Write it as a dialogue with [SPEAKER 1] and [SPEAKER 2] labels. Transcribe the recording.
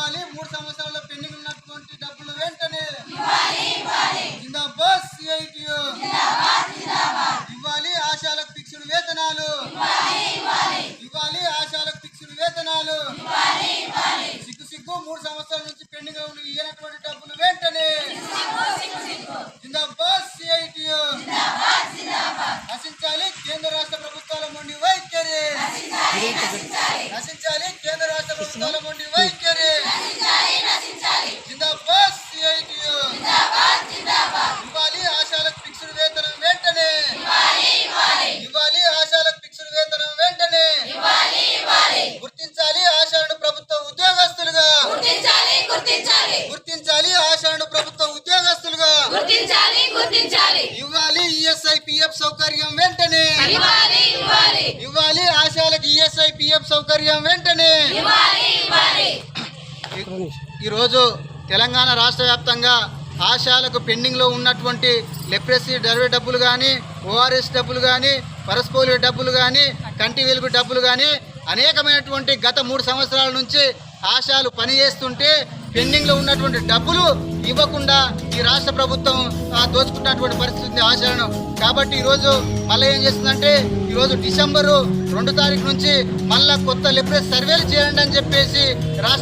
[SPEAKER 1] ఇవ్వాలి. మూడు సంవత్సరాల్లో పెండింగ్ ఉన్నటువంటి డబ్బులు వెంటనే జిందాబాద్ ఇవ్వాలి ఆశాలకు ఫిక్స్డ్ వేతనాలు. ఇవ్వాలి ఆశాలకు ఫిక్స్డ్ వేతనాలు. సిగ్గు సిగ్గు మూడు సంవత్సరాల నుంచి పెండింగ్ ఉన్న ఇయ్యనటువంటి డబ్బులు వెంటనే జిందాబాద్ నశించాలి కేంద్ర రాష్ట్ర ప్రభుత్వాల మొండి వైఖరి. గుర్తించాలి.
[SPEAKER 2] గుర్తించాలి.
[SPEAKER 1] ఆశాలను ప్రభుత్వ ఉద్యోగస్తులుగా
[SPEAKER 2] గుర్తించాలి గుర్తించాలి.
[SPEAKER 1] ఇవ్వాలి ఈఎస్ఐ పిఎఫ్ సౌకర్యం వెంటనే.
[SPEAKER 2] ఇవ్వాలి ఇవ్వాలి.
[SPEAKER 1] ఇవ్వాలి ఆశాలకు ఈఎస్ఐ పిఎఫ్ సౌకర్యం వెంటనే.
[SPEAKER 2] ఇవ్వాలి ఇవ్వాలి.
[SPEAKER 1] ఈరోజు తెలంగాణ రాష్ట్ర వ్యాప్తంగా ఆశాలకు పెండింగ్లో ఉన్నటువంటి లెప్రసీ డర్వే డబ్బులు కానీ ఓఆర్ఎస్ డబ్బులు కానీ పరస్పోలియో డబ్బులు కానీ కంటి వెలుగు డబ్బులు కానీ అనేకమైనటువంటి గత మూడు సంవత్సరాల నుంచి ఆశాలు పనిచేస్తుంటే పెండింగ్లో ఉన్నటువంటి డబ్బులు ఇవ్వకుండా ఈ రాష్ట్ర ప్రభుత్వం ఆ, పరిస్థితి ఆచరణ. కాబట్టి ఈరోజు మళ్ళీ ఏం చేస్తుందంటే ఈరోజు డిసెంబరు రెండు తారీఖు నుంచి మళ్ళా కొత్త లెప్రస్ సర్వేలు చేయండి అని చెప్పేసి రాష్ట్ర